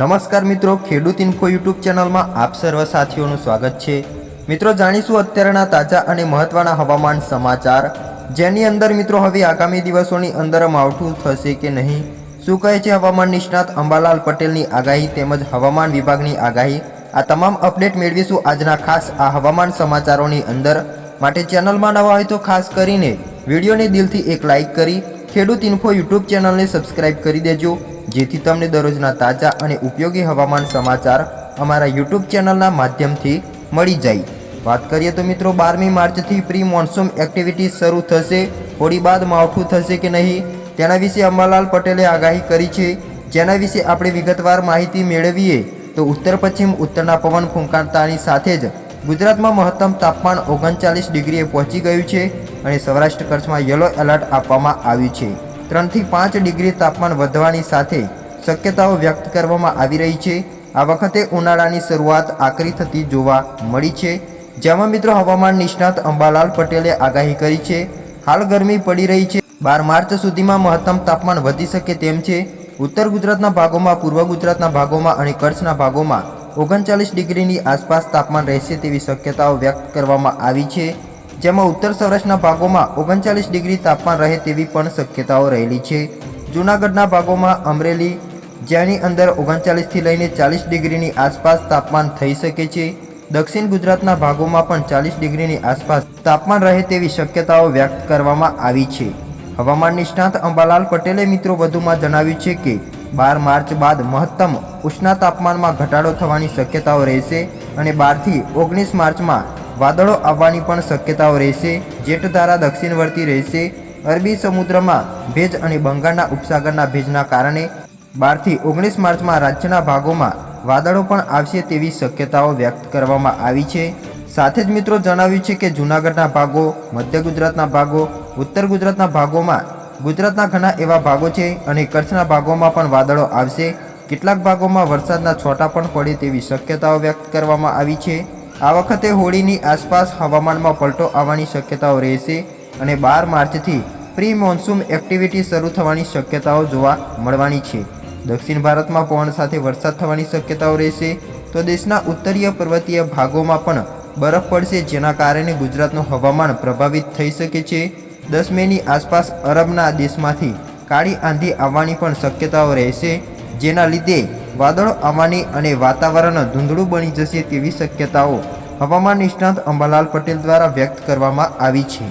નમસ્કાર મિત્રો, ખેડૂત ઇન્ફો યુટ્યુબ ચેનલમાં આપ સર્વ સાથીઓનું સ્વાગત છે. મિત્રો, જાણીશું અત્યારના તાજા અને મહત્વના હવામાન સમાચાર. જેની અંદર મિત્રો, હવે આગામી દિવસોની અંદર માવઠું થશે કે નહીં? શું કહે છે હવામાન નિષ્ણાત અંબાલાલ પટેલની આગાહી તેમજ હવામાન વિભાગની આગાહી? આ તમામ અપડેટ મેળવીશું આજના ખાસ આ હવામાન સમાચારોની અંદર. માટે ચેનલમાં નવા હોય તો ખાસ કરીને વિડીયોને દિલથી એક લાઇક કરી, ખેડૂત ઇન્ફો યુટ્યુબ ચેનલને સબસ્ક્રાઇબ કરી દેજો. જેથી તમને દરરોજના તાજા અને ઉપયોગી હવામાન સમાચાર અમારા યુટ્યુબ ચેનલના માધ્યમથી મળી જાય. વાત કરીએ તો મિત્રો, બારમી માર્ચથી પ્રી મોન્સૂન એક્ટિવિટી શરૂ થશે. હોળી બાદ માવઠું થશે કે નહીં, તેના વિશે અંબાલાલ પટેલે આગાહી કરી છે. જેના વિશે આપણે વિગતવાર માહિતી મેળવીએ તો ઉત્તર પશ્ચિમ ઉત્તરના પવન ફૂંકાતાની સાથે જ ગુજરાતમાં મહત્તમ તાપમાન ઓગણચાલીસ ડિગ્રીએ પહોંચી ગયું છે અને સૌરાષ્ટ્ર કચ્છમાં યલો એલર્ટ આપવામાં આવ્યું છે. ત્રણથી પાંચ ડિગ્રી તાપમાન વધવાની સાથે શક્યતાઓ વ્યક્ત કરવામાં આવી રહી છે. આ વખતે ઉનાળાની શરૂઆત આકરી થતી જોવા મળી છે. જેમાં મિત્રો હવામાન નિષ્ણાત અંબાલાલ પટેલે આગાહી કરી છે. હાલ ગરમી પડી રહી છે. બાર માર્ચ સુધીમાં મહત્તમ તાપમાન વધી શકે તેમ છે. ઉત્તર ગુજરાતના ભાગોમાં, પૂર્વ ગુજરાતના ભાગોમાં અને કચ્છના ભાગોમાં ઓગણચાલીસ ડિગ્રીની આસપાસ તાપમાન રહેશે તેવી શક્યતાઓ વ્યક્ત કરવામાં આવી છે. જેમાં ઉત્તર સૌરાષ્ટ્રના ભાગોમાં ઓગણચાલીસ ડિગ્રી તાપમાન રહે તેવી પણ શક્યતાઓ રહેલી છે. જૂનાગઢના ભાગોમાં અમરેલી, જેની અંદર ઓગણચાલીસથી લઈને ચાલીસ ડિગ્રીની આસપાસ તાપમાન થઈ શકે છે. દક્ષિણ ગુજરાતના ભાગોમાં પણ ચાલીસ ડિગ્રીની આસપાસ તાપમાન રહે તેવી શક્યતાઓ વ્યક્ત કરવામાં આવી છે. હવામાન નિષ્ણાત અંબાલાલ પટેલે મિત્રો વધુમાં જણાવ્યું છે કે, બાર માર્ચ બાદ મહત્તમ ઉષ્ણા તાપમાનમાં ઘટાડો થવાની શક્યતાઓ રહેશે અને બારથી ઓગણીસ માર્ચમાં વાદળો આવવાની પણ શક્યતાઓ રહેશે જેઠધારા દક્ષિણવર્તી રહેશે. અરબી સમુદ્રમાં ભેજ અને બંગાળના ઉપસાગરના ભેજના કારણે બારથી ઓગણીસ માર્ચમાં રાજ્યના ભાગોમાં વાદળો પણ આવશે તેવી શક્યતાઓ વ્યક્ત કરવામાં આવી છે. સાથે જ મિત્રો જણાવ્યું છે કે જૂનાગઢના ભાગો, મધ્ય ગુજરાતના ભાગો, ઉત્તર ગુજરાતના ભાગોમાં ગુજરાતના ઘણા એવા ભાગો છે અને કચ્છના ભાગોમાં પણ વાદળો આવશે. કેટલાક ભાગોમાં વરસાદના છોટા પણ પડે તેવી શક્યતાઓ વ્યક્ત કરવામાં આવી છે. આ વખતે હોળીની આસપાસ હવામાનમાં પલટો આવવાની શક્યતાઓ રહેશે અને બાર માર્ચથી પ્રી મોન્સૂન એક્ટિવિટી શરૂ થવાની શક્યતાઓ જોવા મળવાની છે. દક્ષિણ ભારતમાં પવન સાથે વરસાદ થવાની શક્યતાઓ રહેશે. તો દેશના ઉત્તરીય પર્વતીય ભાગોમાં પણ બરફ પડશે, જેના કારણે ગુજરાતનું હવામાન પ્રભાવિત થઈ શકે છે. દસ મેની આસપાસ અરબના દેશમાંથી કાળી આંધી આવવાની પણ શક્યતાઓ રહેશે, જેના લીધે વાદળો આવવાની અને વાતાવરણ ધૂંધળું બની જશે તેવી શક્યતાઓ હવામાન નિષ્ણાત અંબાલાલ પટેલ દ્વારા વ્યક્ત કરવામાં આવી છે.